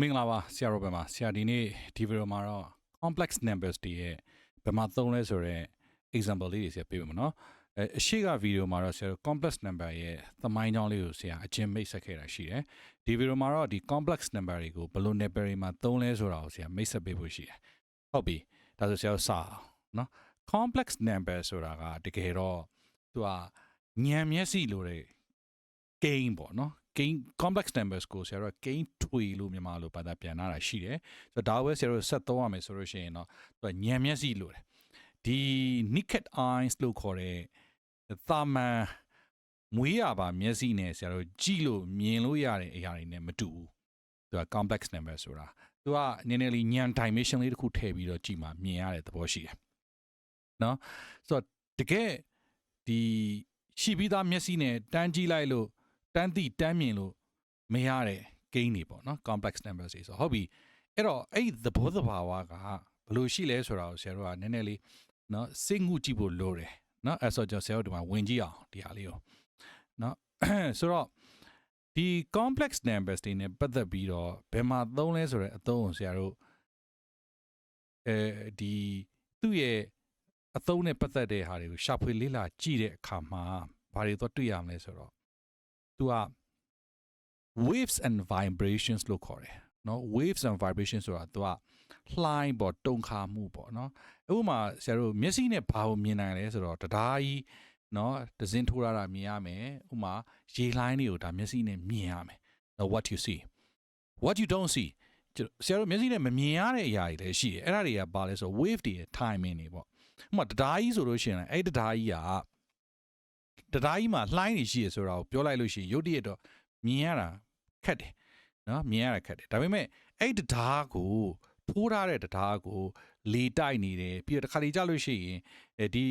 မင်္ဂလာပါဆရာရောဘယ်မှာဆရာဒီနေ့ဒီဗီဒီယိုမှာတော့ complex numbers တွေရဲ့ဘယ်မှာသုံးလဲဆိုတော့ example လေးတွေဆရာပေးပါမယ်နော်အဲအရှိကဗီဒီယိုမှာတော့ဆရာ complex number ရဲ့သမိုင်းကြောင်းလေးကိုဆရာအချင်းမိတ်ဆက်ခဲ့တာရှိတယ်ဒီဗီဒီယိုမှာတော့ဒီ complex number တွေကိုဘယ်လို number တွေမှာသုံးလဲဆိုတာကိုဆရာမိတ်ဆက်ပေးဖို့ရှိတယ်ဟုတ်ပြီဒါဆိုဆရာစအောင်နော် complex number ဆိုတာကတကယ်တော့သူကညံမျက်စိလိုတဲ့ gain ပေါ့နော် gain complex numbers ကိုဆရာတို့ gain ထွေလို့မြန်မာလိုဘာသာပြန်လာတာရှိတယ်ဆိုတော့ဒါပဲဆရာတို့ဆက်သုံးရမယ်ဆိုလို့ရှိရင်တော့သူကညံမျက်စိလိုတယ်ဒီ naked eyes လို့ခေါ်တဲ့သာမန်မွေးရပါမျက်စိနဲ့ဆရာတို့ကြည့်လို့မြင်လို့ရတဲ့အရာတွေနဲ့မတူဘူးသူက complex number ဆိုတာသူကနည်းနည်းလေးညံ dimension လေးတစ်ခုထည့်ပြီးတော့ကြည့်မှမြင်ရတဲ့သဘောရှိတယ်နော်ဆိုတော့တကယ်ဒီရှိပြီးသားမျက်စိနဲ့တန်းကြည့်လိုက်လို့ တန်းသိတန်းမြင်လို့မရတဲ့ gain တွေပေါ့နော် complex numbers တွေဆိုဟုတ်ပြီအဲ့တော့အဲ့ဒီသဘောသဘာဝကဘယ်လိုရှိလဲဆိုတာကိုဆရာတို့ကနည်းနည်းလေးနော်စိတ်ငုကြည့်ဖို့လိုတယ်နော်အဲ့ဆိုကျွန်တော်ဆရာတို့ဒီမှာဝင်ကြည့်အောင်ဒီဟာလေးကိုနော်ဆိုတော့ဒီ complex numbers တွေနဲ့ပတ်သက်ပြီးတော့ဘယ်မှာသုံးလဲဆိုတဲ့အသုံးကိုဆရာတို့အဲဒီသူ့ရဲ့အသုံးနဲ့ပတ်သက်တဲ့ဟာတွေကိုရှာဖွေလေ့လာကြည့်တဲ့အခါမှာဘာတွေတော့တွေ့ရမလဲဆိုတော့ သူက waves and vibrations လို့ခေါ်တယ်နော် waves and vibrations ဆိုတာသူကလှိုင်းပေါ့တုန်ခါမှုပေါ့နော်ဥပမာဆရာတို့မျက်စိနဲ့ဘာကိုမြင်နိုင်လဲဆိုတော့တံတားကြီးနော်ဒဇင်းထိုးရတာမြင်ရမယ်ဥပမာရေလှိုင်းတွေကိုဒါမျက်စိနဲ့မြင်ရမယ် no what you see what you don't see ဆရာတို့မျက်စိနဲ့မမြင်ရတဲ့အရာတွေလည်းရှိတယ်အဲ့ဒါတွေကဘာလဲဆိုတော့ wave တွေ timing တွေပေါ့ဥပမာတံတားကြီးဆိုလို့ရှိရင်အဲ့တံတားကြီးက တရားကြီးမှာလှိုင်းနေရှိရဆိုတာကိုပြောလိုက်လို့ရှိရင်ရုတ်တရက်တော့မြင်ရတာခက်တယ်နော်မြင်ရတာခက်တယ်ဒါပေမဲ့အဲ့တရားကိုထိုးထားတဲ့တရားကိုလေတိုက်နေတယ်ပြီးတော့တစ်ခါလေကြလို့ရှိရင်အဲဒီ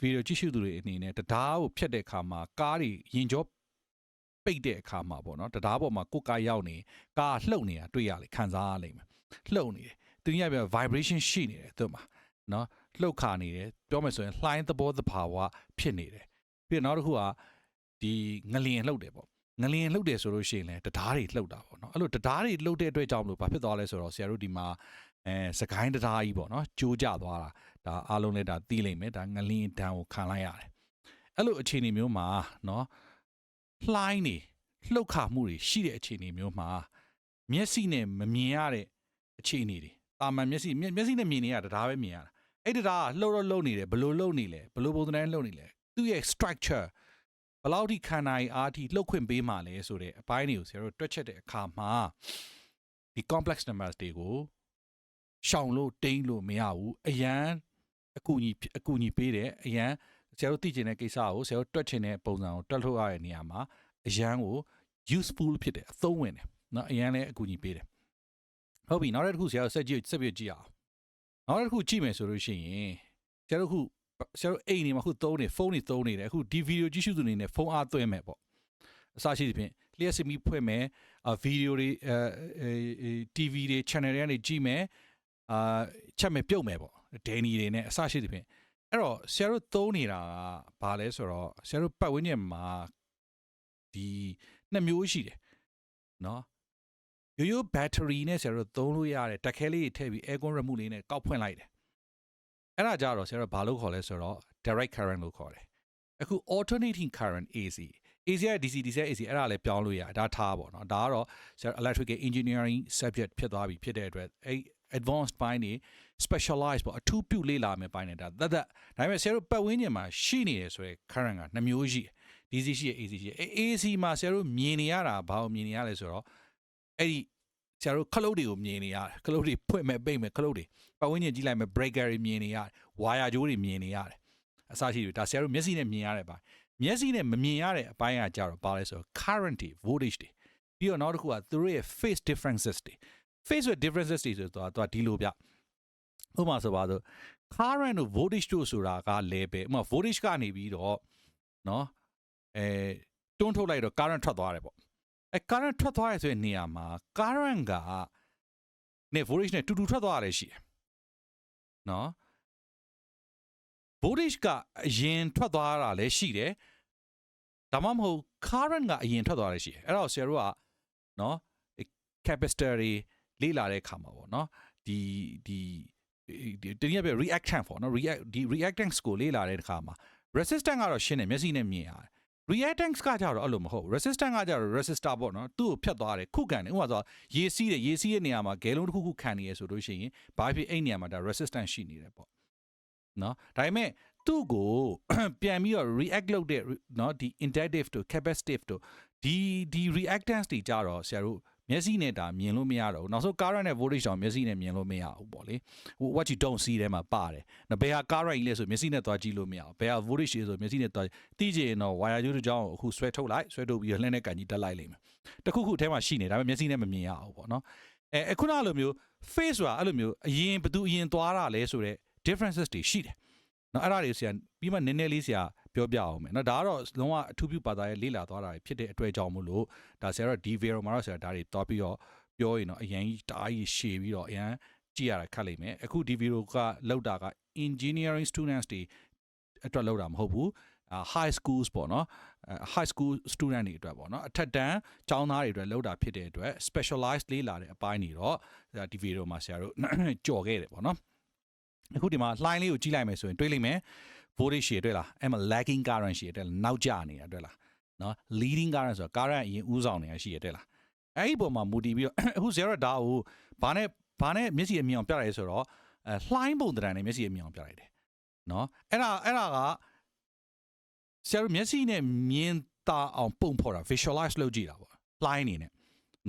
ဗီဒီယိုကြည့်ရှုသူတွေအနေနဲ့တရားကိုဖြတ်တဲ့အခါမှာကားတွေရင်ကြောပိတ်တဲ့အခါမှာပေါ့နော်တရားပေါ်မှာကိုယ်ကားရောက်နေကားလှုပ်နေတာတွေ့ရလေခံစားရလိမ့်မယ်လှုပ်နေတယ်သူကြီးကပြ vibration ရှိနေတယ်သူ့မှာနော်လှုပ်ခါနေတယ်ပြောမယ်ဆိုရင်လှိုင်းသဘောသဘာဝဖြစ်နေတယ် ပြီးတော့နောက်တစ်ခုကဒီငလျင်လှုပ်တယ်ပေါ့ငလျင်လှုပ်တယ်ဆိုလို့ရှိရင်လည်းတရားတွေလှုပ်တာပေါ့နော်အဲ့လိုတရားတွေလှုပ်တဲ့အတွက်ကြောင့်မလို့ဘာဖြစ်သွားလဲဆိုတော့ဆရာတို့ဒီမှာအဲစကိုင်းတရားကြီးပေါ့နော်ကျိုးကျသွားတာဒါအားလုံးလည်းဒါသိလိမ့်မယ်ဒါငလျင်တန်းကိုခံလိုက်ရတယ်အဲ့လိုအခြေအနေမျိုးမှာနော်လှိုင်းနေလှုပ်ခါမှုတွေရှိတဲ့အခြေအနေမျိုးမှာမျက်စိနဲ့မမြင်ရတဲ့အခြေအနေတွေတာမန်မျက်စိမျက်စိနဲ့မြင်နေရတာဒါပဲမြင်ရတာအဲ့ဒါကလှုပ်တော့လှုပ်နေတယ်ဘလို့လှုပ်နေလဲဘလို့ပုံစံနဲ့လှုပ်နေလဲ သူ့ရဲ့ structure ဘလောက်ထိခံနိုင်အားထိလှုပ်ခွင့်ပေးမှလဲဆိုတဲ့အပိုင်းတွေကိုဆရာတို့တွက်ချက်တဲ့အခါမှာဒီ complex numbers တွေကိုရှောင်လို့တိမ့်လို့မရဘူးအရန်အကူအညီအကူအညီပေးတယ်အရန်ဆရာတို့သိကျင်တဲ့ကိစ္စကိုဆရာတို့တွက်ချင်တဲ့ပုံစံကိုတွက်ထုတ်ရတဲ့နေရာမှာအရန်ကို useful ဖြစ်တယ်အသုံးဝင်တယ်နော်အရန်လည်းအကူအညီပေးတယ်ဟုတ်ပြီနောက်တစ်ခုဆရာတို့ဆက်ကြည့်ဆက်ပြည့်ကြည့်အောင်နောက်တစ်ခုကြည့်မယ်ဆိုလို့ရှိရင်ဆရာတို့ခု ဆရာတို့အိမ်နေမှာအခုသုံးနေဖုန်းတွေသုံးနေတယ်အခုဒီဗီဒီယိုကြည့်ရှုသူအနေနဲ့ဖုန်းအားသွင်းမယ်ပေါ့အစရှိသဖြင့်လျှက်စမီဖွင့်မယ်ဗီဒီယိုတွေအဲ TV တွေ channel တွေကနေကြည့်မယ်အာချက်မယ်ပြုတ်မယ်ပေါ့ဒဲနီတွေနဲ့အစရှိသဖြင့်အဲ့တော့ဆရာတို့သုံးနေတာကဘာလဲဆိုတော့ဆရာတို့ပတ်ဝန်းကျင်မှာဒီနှစ်မျိုးရှိတယ်နော်ရိုးရိုးဘက်ထရီနဲ့ဆရာတို့သုံးလို့ရတယ်တခဲလေးထည့်ပြီးအဲကွန်ရမှုလေးနဲ့ကောက်ဖွင့်လိုက်တယ် အဲ့ဒါကြတော့ဆရာတို့ဘာလို့ခေါ်လဲဆိုတော့ direct current လို့ခေါ်တယ်အခု alternating current AC AC ရဲ့ DC DC ရဲ့ AC အဲ့ဒါလည်းပြောင်းလို့ရဒါထားပါတော့ဒါကတော့ဆရာ electrical engineering subject ဖြစ်သွားပြီဖြစ်တဲ့အတွက်အဲ့ advanced ပိုင်းနေ specialize ပေါ့အထူးပြုလေ့လာမယ်ပိုင်းနေတာသက်သက်ဒါပေမဲ့ဆရာတို့ပတ်ဝန်းကျင်မှာရှိနေရဆိုရယ် current ကနှမျိုးရှိတယ် DC ရှိရ AC ရှိရ AC မှာဆရာတို့မြင်နေရတာဘာလို့မြင်နေရလဲဆိုတော့အဲ့ဒီဆရာတို့ခလုတ်တွေကိုမြင်နေရတယ်ခလုတ်တွေဖွင့်မဲ့ပိတ်မဲ့ခလုတ်တွေ ပတ်ဝန်းကျင်ကြည့်လိုက်မဲ့ breaker တွေမြင်နေရတယ်ဝါယာကြိုးတွေမြင်နေရတယ်အစရှိတွေဒါဆရာတို့မျက်စိနဲ့မြင်ရတဲ့ပိုင်းမျက်စိနဲ့မမြင်ရတဲ့အပိုင်းကကြတော့ဘာလဲဆိုတော့ current တွေ voltage တွေပြီးတော့နောက်တစ်ခုကသူတို့ရဲ့ phase differences တွေ phase with differences တွေဆိုတော့သူကဒီလိုပြဥပမာဆိုပါဆို current တို့ voltage တို့ဆိုတာကလည်းပဲဥပမာ voltage ကနေပြီးတော့เนาะအဲတွန်းထုတ်လိုက်တော့ current ထွက်သွားတယ်ပေါ့အဲ current ထွက်သွားရဆိုတဲ့နေရာမှာ current ကနဲ့ voltage နဲ့တူတူထွက်သွားရတယ်ရှိတယ် နော် voltage ကအရင်ထွက်သွားတာလည်းရှိတယ်ဒါမှမဟုတ် current ကအရင်ထွက်သွားတယ်ရှိတယ်အဲ့တော့ဆရာတို့ကနော် capacitor တွေလေ့လာတဲ့အခါမှာပေါ့နော်ဒီဒီဒီတနည်းအားဖြင့် reaction ပေါ့နော် react ဒီ reactance ကိုလေ့လာတဲ့အခါမှာ resistant ကတော့ရှင်းတယ်မျက်စိနဲ့မြင်ရတယ် reactants ကကြတော့အဲ့လိုမဟုတ် resistant ကကြတော့ resistor ပေါ့နော်သူ့ကိုဖြတ်သွားတယ်ခုခံတယ်ဥပမာဆိုရေစီးတယ်ရေစီးတဲ့နေရာမှာဂဲလုံးတစ်ခုခုခံနေရဆိုလို့ရှိရင်ဘာဖြစ်အဲ့နေရာမှာဒါ resistant ရှိနေတယ်ပေါ့နော်ဒါပေမဲ့သူ့ကိုပြန်ပြီးတော့ react လုပ်တဲ့နော်ဒီ inductive တို့ capacitive တို့ဒီဒီ reactants တွေကြတော့ဆရာတို့ မျက်စိနဲ့ဒါမြင်လို့မရတော့ဘူးနောက်ဆုံး current နဲ့ voltage တောင်မျက်စိနဲ့မြင်လို့မရဘူးပေါ့လေဟို what you don't see ထဲမှာပါတယ်နော်ဘယ်ဟာ current ကြီးလဲဆိုမျက်စိနဲ့သွားကြည့်လို့မရဘူးဘယ်ဟာ voltage ကြီးဆိုမျက်စိနဲ့သွားသိကြရင်တော့ wire ကျိုးတစ်ကြောင်းကိုအခုဆွဲထုတ်လိုက်ဆွဲထုတ်ပြီးတော့လှမ်းတဲ့ကန်ကြီးတက်လိုက်လိမ့်မယ်တခုခုထဲမှာရှိနေဒါပေမဲ့မျက်စိနဲ့မမြင်ရဘူးပေါ့နော်အဲအခုနလိုမျိုး face ဆိုတာအဲ့လိုမျိုးအရင်ဘသူအရင်သွားတာလဲဆိုတော့ differences တွေရှိတယ်နော်အဲ့ဒါတွေဆရာပြီးမှနည်းနည်းလေးဆရာ ပြောပြအောင်မယ်နော်ဒါကတော့လုံးဝအထူးပြုဘာသာရဲ့လေ့လာသွားတာဖြစ်တဲ့အတွက်ကြောင့်မို့လို့ဒါဆရာတော့ဒီ video မှာတော့ဆရာဒါတွေတွားပြီးတော့ပြောရင်တော့အရင်ကြီးတအားကြီးရှည်ပြီးတော့အရင်ကြည့်ရတာခက်လိမ့်မယ်အခုဒီ video ကလောက်တာက engineering students တွေအတွက်လောက်တာမဟုတ်ဘူး high schools ပေါ့နော် high school student တွေအတွက်ပေါ့နော်အထက်တန်းကျောင်းသားတွေအတွက်လောက်တာဖြစ်တဲ့အတွက် specialized လေးလာတဲ့အပိုင်းတွေတော့ဒီ video မှာဆရာတို့ကြော်ခဲ့တယ်ပေါ့နော်အခုဒီမှာ line လေးကိုကြည့်လိုက်မယ်ဆိုရင်တွေးလိမ့်မယ် voltage ရှည်တွေ့လားအဲ့မှာ lagging current ရှည်တွေ့လားနောက်ကျနေတာတွေ့လားနော် leading current ဆိုတော့ current အရင်ဦးဆောင်နေတာရှိရတွေ့လားအဲ့ဒီပုံမှာမူတည်ပြီးတော့အခု zero ဒါကိုဘာနဲ့ဘာနဲ့မျက်စိအမြင်အောင်ပြလိုက်ဆိုတော့အဲလှိုင်းပုံတံနဲ့မျက်စိအမြင်အောင်ပြလိုက်တယ်နော်အဲ့ဒါအဲ့ဒါကဆရာတို့မျက်စိနဲ့မြင်တာအောင်ပုံဖော်တာ visualize လုပ်ကြည့်တာပေါ့လှိုင်းနေနဲ့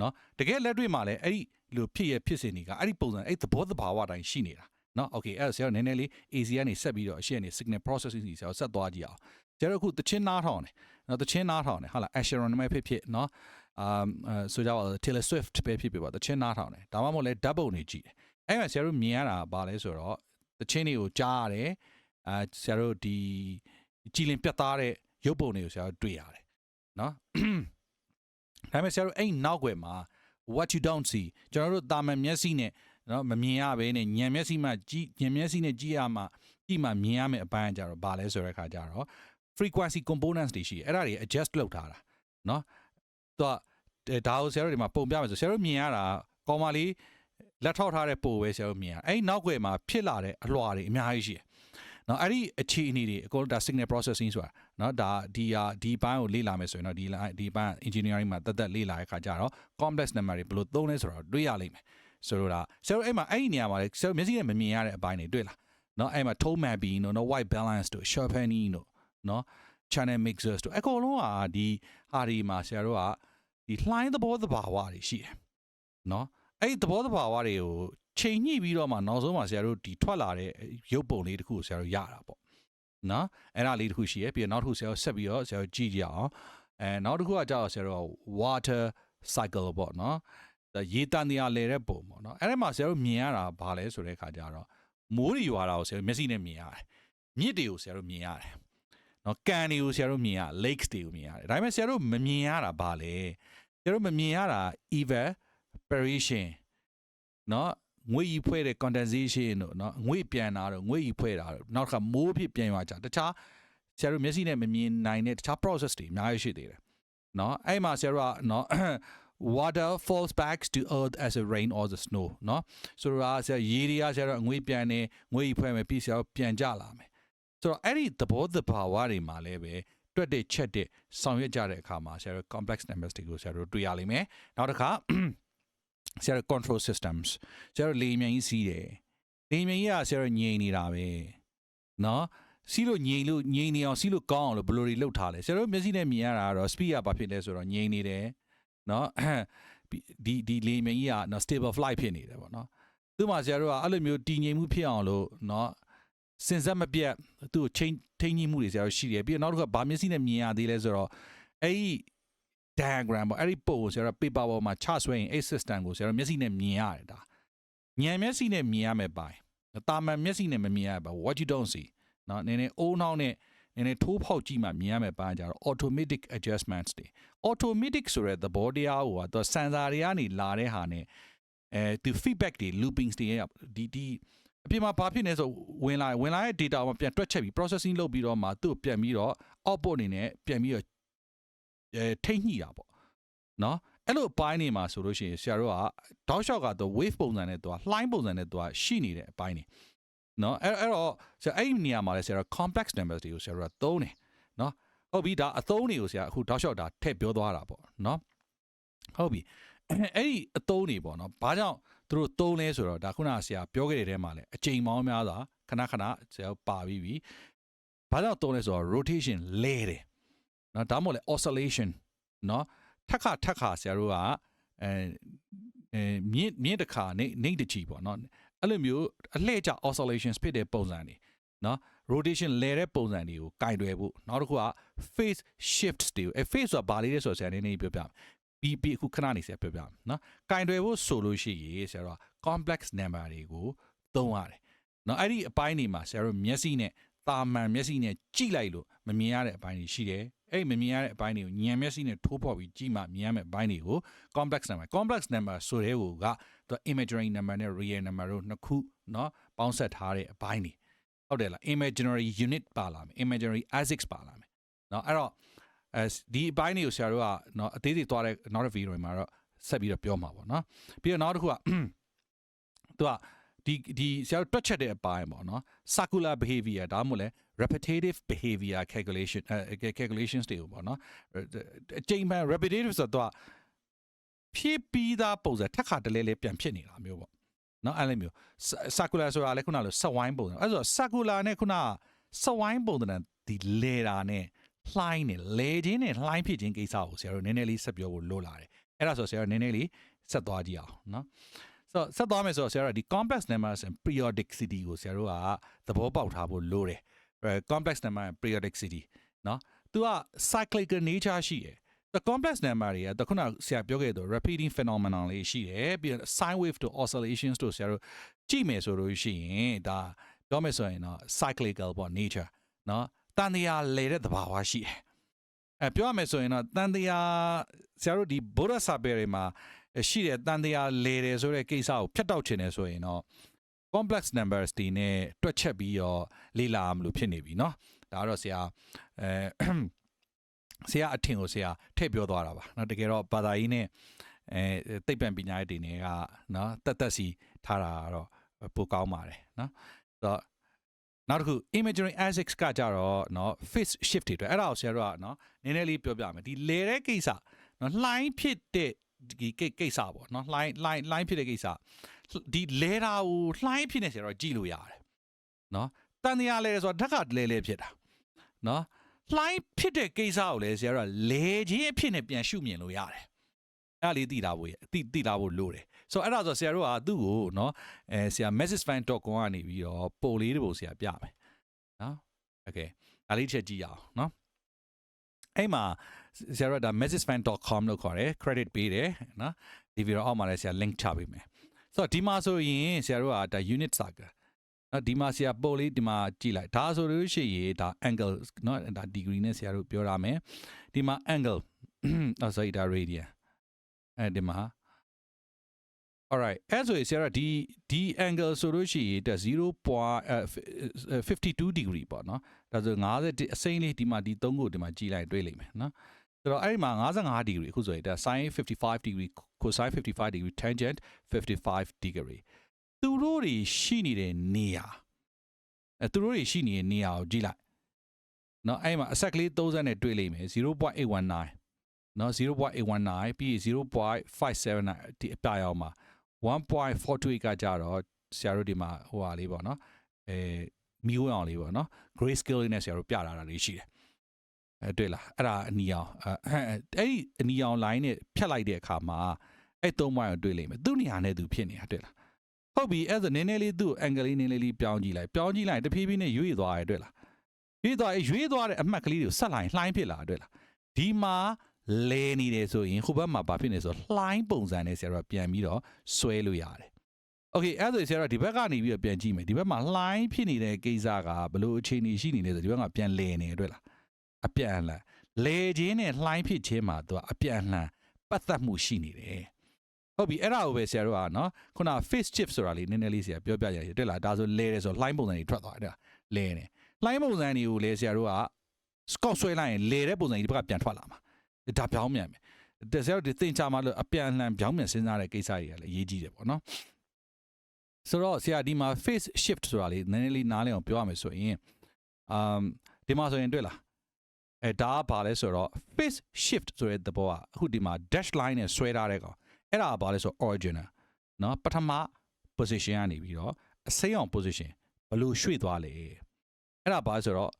နော်တကယ်လက်တွေ့မှာလည်းအဲ့ဒီလိုဖြစ်ရဖြစ်စဉ်တွေကအဲ့ဒီပုံစံအဲ့သဘောတဘာဝအတိုင်းရှိနေတာ နော် okay အဲ့ဒါဆရာတို့နည်းနည်းလေး AC ကနေဆက်ပြီးတော့အရှေ့ကနေ signal processing စီဆရာတို့ဆက်သွားကြည့်အောင်ဆရာတို့အခုတချင်းနားထောင်တယ်နော်တချင်းနားထောင်တယ်ဟုတ်လား Asheron နဲ့ဖြစ်ဖြစ်နော်အာဆိုကြပါတော့ Taylor Swift ပဲဖြစ်ဖြစ်ပါတချင်းနားထောင်တယ်ဒါမှမဟုတ်လဲ double နေကြည့်တယ်အဲ့မှာဆရာတို့မြင်ရတာဘာလဲဆိုတော့တချင်းတွေကိုကြားရတယ်အာဆရာတို့ဒီကြည်လင်ပြတ်သားတဲ့ရုပ်ပုံတွေကိုဆရာတို့တွေ့ရတယ်နော်ဒါပေမဲ့ဆရာတို့အဲ့နောက်ွယ်မှာ what you don't see ကျွန်တော်တို့တာမန်မျက်စိနဲ့ နော်မမြင်ရဘဲနဲ့ညံမျက်စိမှကြည့်ညံမျက်စိနဲ့ကြည့်ရမှကြည့်မှမြင်ရမယ့်အပိုင်းကြတော့ဘာလဲဆိုတဲ့ခါကျတော့ frequency components တွေရှိတယ်အဲ့ဒါတွေ adjust လုပ်ထားတာနော်သူကဒါကိုဆရာတို့ဒီမှာပုံပြမယ်ဆိုဆရာတို့မြင်ရတာကော်မာလေးလက်ထောက်ထားတဲ့ပိုပဲဆရာတို့မြင်ရအဲ့နောက်ွယ်မှာဖြစ်လာတဲ့အလွှာတွေအများကြီးရှိတယ်နော်အဲ့ဒီအခြေအနေတွေအကုန်လုံးဒါ signal processing ဆိုတာနော်ဒါဒီဟာဒီဘိုင်းကိုလေ့လာမယ်ဆိုရင်တော့ဒီဒီဘိုင်း engineering မှာတက်တက်လေ့လာတဲ့ခါကျတော့ complex number တွေဘယ်လိုသုံးလဲဆိုတော့တွေးရလိမ့်မယ် ဆိုတော့ဆရာတို့အဲ့မှာအဲ့ဒီနေရာမှာလေဆရာတို့မျက်စိနဲ့မမြင်ရတဲ့အပိုင်းတွေတွေ့လားနော်အဲ့မှာ tone mapping တို့နော် white balance တို့ sharpening တို့နော် channel mixers တို့အကုန်လုံးဟာဒီဟာဒီမှာဆရာတို့ကဒီလှိုင်းသဘောသဘာဝတွေရှိတယ်နော်အဲ့ဒီသဘောသဘာဝတွေကိုချိန်ညှိပြီးတော့မှနောက်ဆုံးမှာဆရာတို့ဒီထွက်လာတဲ့ရုပ်ပုံလေးတစ်ခုကိုဆရာတို့ရတာပေါ့နော်အဲ့ဒါလေးတစ်ခုရှိရပြီးတော့နောက်တစ်ခုဆရာတို့ဆက်ပြီးတော့ဆရာတို့ကြည့်ကြအောင်အဲနောက်တစ်ခုကကြောက်ဆရာတို့ water cycle ပေါ့နော် ရေတန်တရားလဲတဲ့ပုံပေါ့နော်အဲ့ဒီမှာဆရာတို့မြင်ရတာဘာလဲဆိုတဲ့ခါကျတော့မိုးတွေရွာတာကိုဆရာတို့မျက်စိနဲ့မြင်ရတယ်မြစ်တွေကိုဆရာတို့မြင်ရတယ်နော်ကန်တွေကိုဆရာတို့မြင်ရ lakes တွေကိုမြင်ရတယ်ဒါပေမဲ့ဆရာတို့မမြင်ရတာဘာလဲဆရာတို့မမြင်ရတာ evaporation နော်ငွေကြီးဖွဲ့တဲ့ condensation တို့နော်ငွေပြန်တာတို့ငွေကြီးဖွဲ့တာတို့နောက်တစ်ခါမိုးဖြစ်ပြန်ရွာကြတခြားဆရာတို့မျက်စိနဲ့မမြင်နိုင်တဲ့တခြား process တွေအများကြီးရှိသေးတယ်နော်အဲ့မှာဆရာတို့ကနော် water falls back to earth as a rain or the snow เนาะဆိုတော့ဆရာရေတွေကဆရာတို့ငွေပြန်နေငွေကြီးဖွဲ့မယ်ပြီးဆရာတို့ပြန်ကြလာမယ်ဆိုတော့အဲ့ဒီသဘောတဘာဝတွေမှာလည်းပဲတွက်တဲ့ချက်တဲ့ဆောင်ရွက်ကြတဲ့အခါမှာဆရာတို့ complex numbers တွေကိုဆရာတို့တွေ့ရလိမ့်မယ်နောက်တစ်ခါဆရာတို့ control systems ဆရာတို့လေမြန်ကြီးစီးတယ်လေမြန်ကြီးကဆရာတို့ငြိမ်နေတာပဲเนาะစီးလို့ငြိမ်လို့ငြိမ်နေအောင်စီးလို့ကောင်းအောင်လို့ဘယ်လိုတွေလုပ်ထားလဲဆရာတို့မျက်စိနဲ့မြင်ရတာကတော့ speed ကဘာဖြစ်လဲဆိုတော့ငြိမ်နေတယ် နော်ဒီဒီလေမင်းကြီးကနော် stable flight ဖြစ်နေတယ်ပေါ့နော်သူ့မှာဆရာတို့ကအဲ့လိုမျိုးတည်ငြိမ်မှုဖြစ်အောင်လို့နော်စင်ဆက်မပြတ်သူ့ကိုချိန်ထိန်းကြီးမှုတွေဆရာတို့ရှိတယ်ပြီးတော့နောက်တစ်ခါဗာမျက်စိနဲ့မြင်ရသေးလဲဆိုတော့အဲ့ဒီ diagram ပေါ့အဲ့ဒီပုံကိုဆရာတို့ paper ပေါ်မှာချဆွဲရင်အဲ့ system ကိုဆရာတို့မျက်စိနဲ့မြင်ရတယ်ဒါညံမျက်စိနဲ့မြင်ရမယ်ပိုင်းတာမန်မျက်စိနဲ့မမြင်ရပါဘူး what you don't see နော်နည်းနည်းအိုးနှောင်းနဲ့ နည်းနည်းထိုးဖောက်ကြည့်မှမြင်ရမယ်ပိုင်းကြတော့ automatic adjustments တွေ automatic ဆိုတဲ့သဘောတရားကိုကတော့ sensor တွေကနေလာတဲ့ဟာနဲ့အဲသူ feedback တွေ loopings တွေဒီဒီအပြင်မှာဘာဖြစ်နေဆိုဝင်လာဝင်လာတဲ့ data ကိုပြန်တွက်ချက်ပြီး processing လုပ်ပြီးတော့မှသူ့ပြန်ပြီးတော့ output အနေနဲ့ပြန်ပြီးတော့အဲထိညှိတာပေါ့နော်အဲ့လိုအပိုင်းနေမှာဆိုလို့ရှိရင်ဆရာတို့ကတောက်လျှောက်ကတော့ wave ပုံစံနဲ့သူကလှိုင်းပုံစံနဲ့သူကရှိနေတဲ့အပိုင်းနေ နော်အဲ့အဲ့တော့ဆရာအဲ့ဒီနေရာမှာလဲဆရာတို့ complex numbers တွေကိုဆရာတို့ကသုံးတယ်နော်ဟုတ်ပြီဒါအသုံးတွေကိုဆရာအခုတောက်လျှောက်ဒါထည့်ပြောသွားတာပေါ့နော်ဟုတ်ပြီအဲ့ဒီအသုံးတွေပေါ့နော်ဘာကြောင့်သူတို့သုံးလဲဆိုတော့ဒါခုနကဆရာပြောခဲ့တဲ့ထဲမှာလဲအချိန်မောင်းများစွာခဏခဏဆရာပါပြီးပြီဘာကြောင့်သုံးလဲဆိုတော့ rotation လဲတယ်နော်ဒါမှမဟုတ်လဲ oscillation နော်ထက်ခါထက်ခါဆရာတို့ကအဲအဲမြင့်မြင့်တစ်ခါနေနေတချီပေါ့နော် အဲ့လိုမျိုးအလှည့်ကျ oscillations ဖြစ်တဲ့ပုံစံတွေနော် rotation လဲတဲ့ပုံစံတွေကိုကင်တွယ်ဖို့နောက်တစ်ခုက phase shifts တွေကိုအဲ phase ဆိုတာဘာလေးလဲဆိုတော့ဆရာနည်းနည်းပြောပြမယ်ပြီးပြီးအခုခဏနေဆရာပြောပြမယ်နော်ကင်တွယ်ဖို့ဆိုလို့ရှိရင်ဆရာတို့က complex number တွေကိုသုံးရတယ်နော်အဲ့ဒီအပိုင်းတွေမှာဆရာတို့မျက်စိနဲ့ တာမန်မျက်စိနဲ့ကြည့်လိုက်လို့မမြင်ရတဲ့အပိုင်းတွေရှိတယ်အဲ့ဒီမမြင်ရတဲ့အပိုင်းတွေကိုဉာဏ်မျက်စိနဲ့ထိုးဖော်ပြီးကြည့်မှမြင်ရမယ့်အပိုင်းတွေကို complex number complex number ဆိုတဲ့ဟိုကသူ imaginary number နဲ့ real number တို့နှစ်ခုเนาะပေါင်းဆက်ထားတဲ့အပိုင်းတွေဟုတ်တယ်လား imaginary unit ပါလာမယ် imaginary ASICs ပါလာမယ်เนาะအဲ့တော့အဲဒီအပိုင်းတွေကိုဆရာတို့ကเนาะအသေးသေးသွားတဲ့နောက်တစ်ဗီဒီယိုမှာတော့ဆက်ပြီးတော့ပြောမှာပေါ့เนาะပြီးတော့နောက်တစ်ခုကသူက ဒီဒီဆရာတို့တွက်ချက်တဲ့အပိုင်းပေါ့နော် circular behavior ဒါမှမဟုတ်လဲ repetitive behavior calculation အဲ calculations တွေကိုပေါ့နော်အချိန်မှန် repetitive ဆိုတော့ဖြည့်ပြီးသားပုံစံထက်ခါတလဲလဲပြန်ဖြစ်နေတာမျိုးပေါ့နော်အဲ့လိုမျိုး circular ဆိုတာလည်းခုနလိုဆက်ဝိုင်းပုံစံအဲ့ဆို circular နဲ့ခုနဆက်ဝိုင်းပုံစံဒီလေတာနဲ့လှိုင်းနဲ့လေချင်းနဲ့လှိုင်းဖြစ်ခြင်းကိစ္စကိုဆရာတို့နည်းနည်းလေးဆက်ပြောဖို့လိုလာတယ်အဲ့ဒါဆိုဆရာတို့နည်းနည်းလေးဆက်သွားကြည့်အောင်နော်ဆို တော့ဆက်သွားမယ်ဆိုတော့ဆရာတို့ဒီ complex numbers and periodicity ကိုဆရာတို့ကသဘောပေါက်ထားဖို့လိုတယ် complex number and periodicity เนาะသူက cyclical nature ရှိတယ် the complex number တွေကတခုနဆရာပြောခဲ့တော့ repeating phenomenon လေးရှိတယ်ပြီးတော့ sine wave to oscillations တို့ဆရာတို့ကြည့်မယ်ဆိုလို့ရှိရင်ဒါပြောမယ်ဆိုရင်တော့ cyclical ပေါ့ nature เนาะတန်တရားလဲတဲ့သဘာဝရှိတယ်အဲပြောရမယ်ဆိုရင်တော့တန်တရားဆရာတို့ဒီ Buddha စာပေတွေမှာ ရှိတဲ့တန်တရားလဲတယ်ဆိုတဲ့ကိစ္စကိုဖျက်တောက်ချင်တယ်ဆိုရင်တော့ complex numbers တွေနဲ့တွက်ချက်ပြီးတော့လေ့လာမလို့ဖြစ်နေပြီเนาะဒါကတော့ဆရာအဲဆရာအထင်ကိုဆရာထည့်ပြောသွားတာပါเนาะတကယ်တော့ဘာသာရေးနဲ့အဲသိပ္ပံပညာရေးတွေနဲ့ကเนาะတက်တက်စီထားတာကတော့ပိုကောင်းပါတယ်เนาะဆိုတော့နောက်တစ်ခု imagery ASICs ကကြတော့เนาะ phase shift တွေအတွက်အဲ့ဒါကိုဆရာတို့ကเนาะနည်းနည်းလေးပြောပြမယ်ဒီလေတဲ့ကိစ္စเนาะလှိုင်းဖြစ်တဲ့ ဒီကိစ္စပေါ့เนาะလှိုင်းလှိုင်းလှိုင်းဖြစ်တဲ့ကိစ္စဒီလဲတာကိုလှိုင်းဖြစ်နေဆိုတော့ကြည့်လို့ရတယ်နော်တန်တရားလဲဆိုတော့ဓာတ်ကလဲလဲဖြစ်တာနော်လှိုင်းဖြစ်တဲ့ကိစ္စကိုလည်းဆရာတို့လဲခြင်းအဖြစ်နဲ့ပြန်ရှုမြင်လို့ရတယ်အဲ့လေးသိတာဖို့သိသိတာဖို့လိုတယ်ဆိုတော့အဲ့ဒါဆိုဆရာတို့ကသူ့ကိုနော်အဲဆရာ messagefan.com ကနေပြီးတော့ပို့လေးတပုတ်ဆရာပြမယ်နော်โอเคအဲ့လေးချက်ကြည့်ရအောင်နော်အဲ့မှာ ဆရာတို့က messagefan.com လို့ခေါ်တယ် credit ပေးတယ်နော်ဒီဗီဒီယိုအောက်မှာလည်းဆရာ link ချပေးမယ်ဆိုတော့ဒီမှာဆိုရင်ဆရာတို့ကဒါ unit circle နော်ဒီမှာဆရာပို့လေးဒီမှာကြည့်လိုက်ဒါဆိုလို့ရှိရင်ဒါ angle နော်ဒါ degree နဲ့ဆရာတို့ပြောရမယ်ဒီမှာ angle အော် sorry ဒါ radian အဲဒီမှာ alright အဲ့ဆိုရင်ဆရာတို့ဒီဒီ angle ဆိုလို့ရှိရင်ဒါ0.52 degree ပေါ့နော်ဒါဆို50အစိမ်းလေးဒီမှာဒီ3ကိုဒီမှာကြည့်လိုက်တွေ့လိမ့်မယ်နော် ဆိုတော့အဲ့ဒီမှာ55 degree အခုဆိုရင်ဒါ sin 55 degree cosine 55 degree tangent 55 degree သူတို့တွေရှိနေတဲ့နေရာအဲသူတို့တွေရှိနေတဲ့နေရာကိုကြည့်လိုက်နော်အဲ့မှာအဆက်ကလေး30နဲ့တွေ့လိမ့်မယ်0.819နော်0.819ပြီး0.579ဒီအပြာရောင်မှာ1.428ကကြတော့ဆရာတို့ဒီမှာဟိုဟာလေးပေါ့နော်အဲမီးဝအောင်လေးပေါ့နော် gray scale လေးနဲ့ဆရာတို့ပြလာတာလေးရှိတယ် အဲတွေ့လားအဲ့ဒါအနီအောင်အဲအဲ့ဒီအနီအောင် line နဲ့ဖြတ်လိုက်တဲ့အခါမှာအဲ့သုံးပိုင်းကိုတွေ့လိမ့်မယ်သူ့နေရာနဲ့သူဖြစ်နေတာတွေ့လားဟုတ်ပြီအဲ့ဒါနည်းနည်းလေးသူ့ angle လေးနည်းနည်းလေးပြောင်းကြည့်လိုက်ပြောင်းကြည့်လိုက်တဖြည်းဖြည်းနဲ့ရွေ့သွားရတွေ့လားရွေ့သွားရွေ့သွားတဲ့အမှတ်ကလေးတွေကိုဆက်လိုက်လှိုင်းဖြစ်လာတွေ့လားဒီမှာလဲနေတယ်ဆိုရင်ဟိုဘက်မှာဘာဖြစ်နေဆိုလှိုင်းပုံစံနဲ့ဆရာတို့ပြန်ပြီးတော့ဆွဲလို့ရတယ်โอเคအဲ့ဒါဆိုဆရာတို့ဒီဘက်ကနေပြီးတော့ပြန်ကြည့်မယ်ဒီဘက်မှာလှိုင်းဖြစ်နေတဲ့ကိစ္စကဘလို့အခြေအနေရှိနေလဲဆိုဒီဘက်ကပြန်လဲနေတွေ့လား အပြန်အလှန်လဲခြင်းနဲ့လှိုင်းဖြစ်ခြင်းမှာသူကအပြန်အလှန်ပတ်သက်မှုရှိနေတယ်ဟုတ်ပြီအဲ့ဒါကိုပဲဆရာတို့ကနော်ခုန face chip ဆိုတာလေးနည်းနည်းလေးဆရာပြောပြရတယ်တွေ့လားဒါဆိုလဲတယ်ဆိုလှိုင်းပုံစံတွေထွက်သွားတယ်လဲနေလှိုင်းပုံစံတွေကိုလေဆရာတို့က scout ဆွဲလိုက်ရင်လဲတဲ့ပုံစံကြီးဒီဘက်ကပြန်ထွက်လာမှာဒါပြောင်းမြန်မယ်ဒါဆရာတို့ဒီသင်ချာမှာလို့အပြန်အလှန်ပြောင်းပြန်စဉ်းစားတဲ့ကိစ္စတွေကလည်းအရေးကြီးတယ်ပေါ့နော်ဆိုတော့ဆရာဒီမှာ face shift ဆိုတာလေးနည်းနည်းလေးနားလည်အောင်ပြောရမယ်ဆိုရင်အမ်ဒီမှာဆိုရင်တွေ့လား အဲဒါကဘာလဲဆိုတော့ face shift ဆိုတဲ့သဘောကအခုဒီမှာ dash line နဲ့ဆွဲထားတဲ့ကောင်အဲ့ဒါကဘာလဲဆိုတော့ original เนาะပထမ position ကနေပြီးတော့အစိမ်းအောင် position ဘယ်လို့ရွှေ့သွားလဲအဲ့ဒါဘာလဲဆိုတော့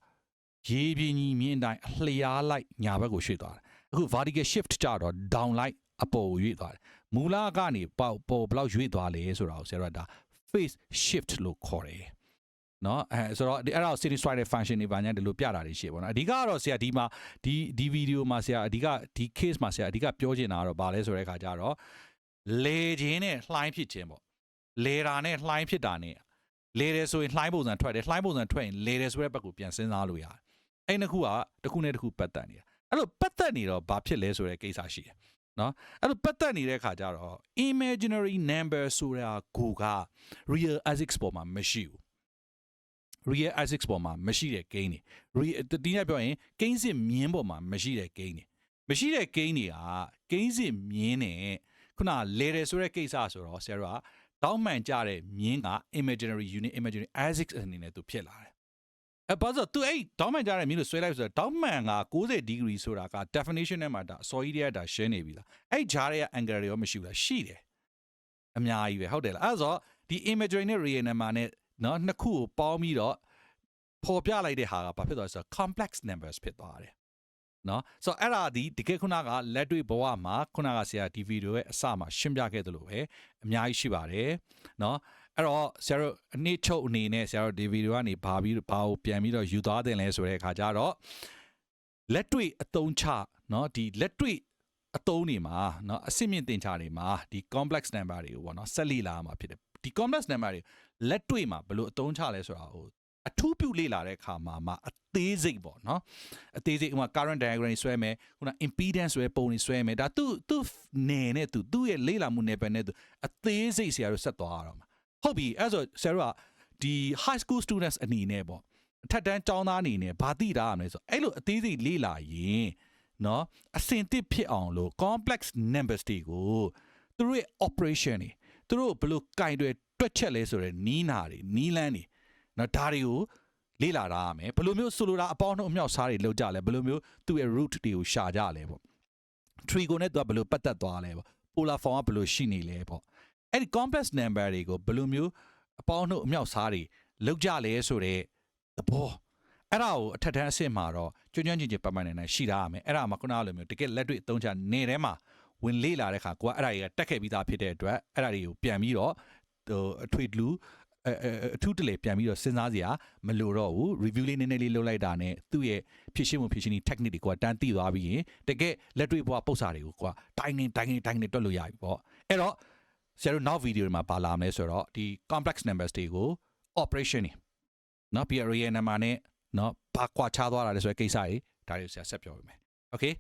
ရေပြင်းကြီးမြင်းတိုင်းအလျားလိုက်ညာဘက်ကိုရွှေ့သွားတယ်အခု vertical shift ကြတော့ down လိုက်အပေါ်ကိုရွေ့သွားတယ်မူလကနေပေါ့ပေါ်ဘယ်လောက်ရွေ့သွားလဲဆိုတာကိုဆရာတို့ကဒါ face shift လို့ခေါ်တယ် နော်အဲဆိုတော့ဒီအဲ့ဒါကို satisfy တဲ့ function တွေပါညာဒီလိုပြတာတွေရှိပေါ့နော်အဓိကကတော့ဆရာဒီမှာဒီဒီဗီဒီယိုမှာဆရာအဓိကဒီ case မှာဆရာအဓိကပြောချင်တာကတော့ဘာလဲဆိုတဲ့အခါကျတော့လေခြင်းနဲ့လှိုင်းဖြစ်ခြင်းပေါ့လေတာနဲ့လှိုင်းဖြစ်တာနဲ့လေတယ်ဆိုရင်လှိုင်းပုံစံထွက်တယ်လှိုင်းပုံစံထွက်ရင်လေတယ်ဆိုတဲ့ဘက်ကိုပြန်စဉ်းစားလို့ရတယ်အဲ့နှစ်ခုကတစ်ခုနဲ့တစ်ခုပတ်သက်နေတာအဲ့လိုပတ်သက်နေတော့ဘာဖြစ်လဲဆိုတဲ့ကိစ္စရှိတယ်နော်အဲ့လိုပတ်သက်နေတဲ့အခါကျတော့ imaginary number ဆိုတာကိုက real ASICS ပေါ်မှာမရှိဘူး real ASICS ပေါ်မှာမရှိတဲ့ gain တွေ real ဒီနေ့ပြောရင် gain စစ်မြင်းပေါ်မှာမရှိတဲ့ gain တွေမရှိတဲ့ gain တွေက gain စစ်မြင်းနဲ့ခုနလဲတယ်ဆိုတဲ့ကိစ္စဆိုတော့ဆရာတို့ကတောင်းမှန်ကြတဲ့မြင်းက imaginary unit imaginary ASICS အနေနဲ့သူဖြစ်လာတယ်အဲဘာလို့သူအဲ့တောင်းမှန်ကြတဲ့မြင်းလို့ဆွဲလိုက်ဆိုတော့တောင်းမှန်က60 degree ဆိုတာက definition နဲ့မှာဒါအစောကြီးတည်းကဒါရှင်းနေပြီလားအဲ့ဂျားရဲ့ angle တွေရောမရှိဘူးလားရှိတယ်အများကြီးပဲဟုတ်တယ်လားအဲ့ဒါဆိုဒီ imagery နဲ့ real number နဲ့ နော်နှစ်ခုကိုပေါင်းပြီးတော့ပေါ်ပြလိုက်တဲ့ဟာကဘာဖြစ်သွားလဲဆိုတော့ complex numbers ဖြစ်သွားတယ်နော်ဆိုတော့အဲ့ဒါဒီတကယ်ခုနကလက်တွေ့ဘဝမှာခုနကဆရာဒီဗီဒီယိုရဲ့အစမှာရှင်းပြခဲ့သလိုပဲအများကြီးရှိပါတယ်နော်အဲ့တော့ဆရာတို့အနည်းချုပ်အနေနဲ့ဆရာတို့ဒီဗီဒီယိုကနေဘာပြီးဘာကိုပြန်ပြီးတော့ယူသွားတင်လဲဆိုတဲ့အခါကျတော့လက်တွေ့အသုံးချနော်ဒီလက်တွေ့အသုံးတွေမှာနော်အစစ်မြင့်တင်ချတွေမှာဒီ complex number တွေကိုပေါ့နော်ဆက်လေ့လာမှာဖြစ်တယ်ဒီ complex number တွေ လက်တွေ့မှာဘယ်လိုအသုံးချလဲဆိုတာကိုအထူးပြုလေ့လာတဲ့အခါမှာမှအသေးစိတ်ပေါ့เนาะအသေးစိတ်ဥပမာ current diagram တွေဆွဲမယ်ခုန impedance ဆွဲပုံတွေဆွဲမယ်ဒါသူ့သူ့နယ်နဲ့သူသူ့ရဲ့လေ့လာမှုနယ်ပယ်နဲ့သူအသေးစိတ်ဆရာတို့ဆက်သွားရတော့မှာဟုတ်ပြီအဲ့ဆိုဆရာတို့ကဒီ high school students အနေနဲ့ပေါ့အထက်တန်းကျောင်းသားအနေနဲ့ဘာသိတာရမလဲဆိုအဲ့လိုအသေးစိတ်လေ့လာရင်เนาะအစင်တစ်ဖြစ်အောင်လို့ complex numbers တွေကိုသူတို့ရဲ့ operation တွေသူတို့ဘယ်လိုကင်တွေ တွက်ချက်လဲဆိုတဲ့နီးနာတွေနီးလန်းတွေနော်ဒါတွေကိုလေ့လာတာရမယ်ဘယ်လိုမျိုးဆိုလိုတာအပေါင်းနှုတ်အမြောက်စားတွေလောက်ကြလဲဘယ်လိုမျိုးသူ့ရဲ့ root တွေကိုရှာကြလဲပေါ့ tree ကိုနဲ့သူကဘယ်လိုပတ်သက်သွားလဲပေါ့ polar form ကဘယ်လိုရှိနေလဲပေါ့အဲ့ဒီ complex number တွေကိုဘယ်လိုမျိုးအပေါင်းနှုတ်အမြောက်စားတွေလောက်ကြလဲဆိုတဲ့သဘောအဲ့ဒါကိုအထက်တန်းအဆင့်မှာတော့ကျွမ်းကျွမ်းကျင်ကျင်ပတ်မှန်နေနေရှိတာရမယ်အဲ့ဒါမှခုနကလိုမျိုးတကယ်လက်တွေ့အသုံးချနေထဲမှာဝင်လေ့လာတဲ့ခါကိုကအဲ့ဒါတွေကတက်ခဲ့ပြီးသားဖြစ်တဲ့အတွက်အဲ့ဒါတွေကိုပြန်ပြီးတော့ ဟိုအထွေလူအအထူးတလေပြန်ပြီးတော့စဉ်းစားစရာမလိုတော့ဘူး review လေးနည်းနည်းလေးလုပ်လိုက်တာနဲ့သူ့ရဲ့ဖြစ်ရှင်းမှုဖြစ်ရှင်းနည်း technique တွေကိုတန်းသိသွားပြီးရင်တကယ်လက်တွေ့ဘဝပုတ်စာတွေကိုကွာတိုင်းနေတိုင်းနေတိုင်းနေတွက်လို့ရပြီပေါ့အဲ့တော့ဆရာတို့နောက်ဗီဒီယိုတွေမှာပါလာမယ်ဆိုတော့ဒီ complex numbers တွေကို operation နေနော် PRA number နဲ့နော်ဘာကွာခြားသွားတာလဲဆိုတဲ့ကိစ္စတွေဒါတွေဆရာဆက်ပြောပေးမယ် okay